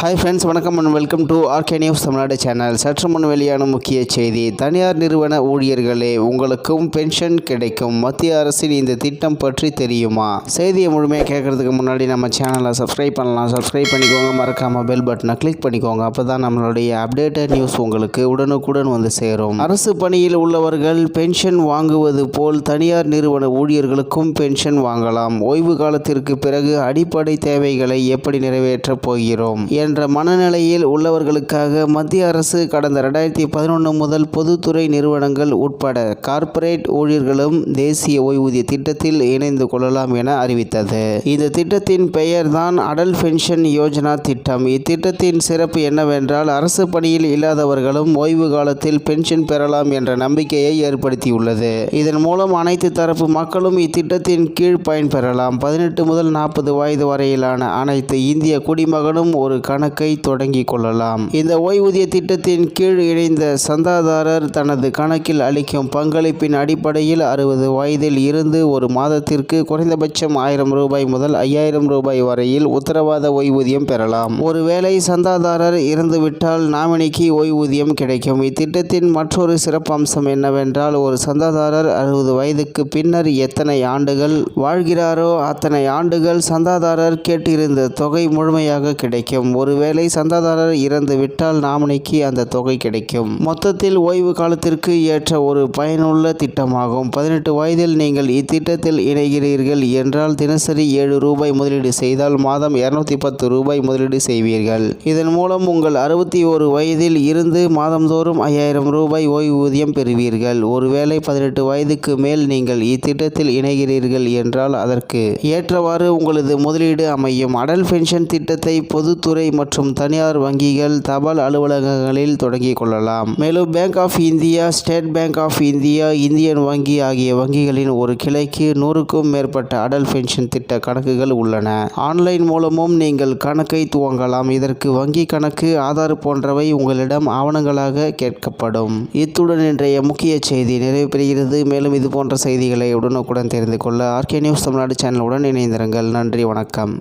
Hi friends வணக்கம் and welcome to RK news Tamil Nadu channel சற்று முன் வெளியான முக்கிய செய்தி. தனியார் நிறுவன ஊழியர்களே உங்களுக்கும் பென்ஷன் கிடைக்கும். மத்திய அரசின் இந்த திட்டம் பற்றி தெரியுமா? செய்தியை முழுமையாக கேட்கறதுக்கு முன்னாடி நம்ம சேனலை சப்ஸ்கிரைப் பண்ணலாம். சப்ஸ்கிரைப் பண்ணிக்கோங்க. மறக்காமல் பெல் பட்டனை கிளிக் பண்ணிக்கோங்க. அப்போ தான் நம்மளுடைய அப்டேட்டட் நியூஸ் உங்களுக்கு உடனுக்குடன் வந்து சேரும். அரசு பணியில் உள்ளவர்கள் பென்ஷன் வாங்குவது போல் தனியார் நிறுவன ஊழியர்களுக்கும் பென்ஷன் வாங்கலாம். ஓய்வு காலத்திற்கு பிறகு அடிப்படை தேவைகளை எப்படி நிறைவேற்றப் போகிறோம்? என்ற மனநிலையில் உள்ளவர்களுக்காக மத்திய அரசு கடந்த ரெண்டாயிரத்தி பதினொன்று முதல் பொதுத்துறை நிறுவனங்கள் உட்பட கார்ப்பரேட் ஊழியர்களும் தேசிய ஓய்வூதிய திட்டத்தில் இணைந்து கொள்ளலாம் என அறிவித்தது. இந்த திட்டத்தின் பெயர்தான் அடல் பென்ஷன் யோஜனா திட்டம். இத்திட்டத்தின் சிறப்பு என்னவென்றால் அரசு பணியில் இல்லாதவர்களும் ஓய்வு காலத்தில் பென்ஷன் பெறலாம் என்ற நம்பிக்கையை ஏற்படுத்தியுள்ளது. இதன் மூலம் அனைத்து தரப்பு மக்களும் இத்திட்டத்தின் கீழ் பயன்பெறலாம். பதினெட்டு முதல் நாற்பது வயது வரையிலான அனைத்து இந்திய குடிமகனும் ஒரு கணக்கை தொடங்கிக் கொள்ளலாம். இந்த ஓய்வூதிய திட்டத்தின் கீழ் இணைந்த சந்தாதாரர் தனது கணக்கில் அளிக்கும் பங்களிப்பின் அடிப்படையில் அறுபது வயதில் இருந்து ஒரு மாதத்திற்கு குறைந்தபட்சம் ஆயிரம் ரூபாய் முதல் ஐயாயிரம் ரூபாய் வரையில் உத்தரவாத ஓய்வூதியம் பெறலாம். ஒருவேளை சந்தாதாரர் இறந்துவிட்டால் நாமினிக்கு ஓய்வூதியம் கிடைக்கும். இத்திட்டத்தின் மற்றொரு சிறப்பம்சம் என்னவென்றால் ஒரு சந்தாதாரர் அறுபது வயதுக்கு பின்னர் எத்தனை ஆண்டுகள் வாழ்கிறாரோ அத்தனை ஆண்டுகள் சந்தாதாரர் கேட்டிருந்த தொகை முழுமையாக கிடைக்கும். ஒரு ஒருவேளை சந்தாதாரர் இறந்து விட்டால் நாமினிக்கு அந்த தொகை கிடைக்கும். மொத்தத்தில் ஓய்வு காலத்திற்கு ஏற்ற ஒரு பயனுள்ள திட்டமாகும். பதினெட்டு வயதில் நீங்கள் இத்திட்டத்தில் இணைகிறீர்கள் என்றால் தினசரி ஏழு ரூபாய் முதலீடு செய்தால் மாதம் இருநூத்தி பத்து ரூபாய் முதலீடு செய்வீர்கள். இதன் மூலம் உங்கள் அறுபத்தி ஒரு வயதில் இருந்து மாதந்தோறும் ஐயாயிரம் ரூபாய் ஓய்வூதியம் பெறுவீர்கள். ஒருவேளை பதினெட்டு வயதுக்கு மேல் நீங்கள் இத்திட்டத்தில் இணைகிறீர்கள் என்றால் அதற்கு ஏற்றவாறு உங்களது முதலீடு அமையும். அடல் பென்ஷன் திட்டத்தை பொதுத்துறை மற்றும் தனியார் வங்கிகள் தபால் அலுவலகங்களில் தொடங்கிக் கொள்ளலாம். மேலும் Bank of India State Bank of India Indian வங்கி ஆகிய வங்கிகளின் ஒரு கிளைக்கு நூறுக்கும் மேற்பட்ட அடல் பென்ஷன் திட்ட கணக்குகள் உள்ளன. ஆன்லைன் மூலமும் நீங்கள் கணக்கை துவங்கலாம். இதற்கு வங்கி கணக்கு ஆதார் போன்றவை உங்களிடம் ஆவணங்களாக கேட்கப்படும். இத்துடன் இன்றைய முக்கிய செய்தி நிறைவு பெறுகிறது மேலும் இது போன்ற செய்திகளை உடனுக்குடன் தெரிந்து கொள்ள ஆர்கே நியூஸ் தமிழ்நாடு சேனலுடன் இணைந்திருங்கள். நன்றி வணக்கம்.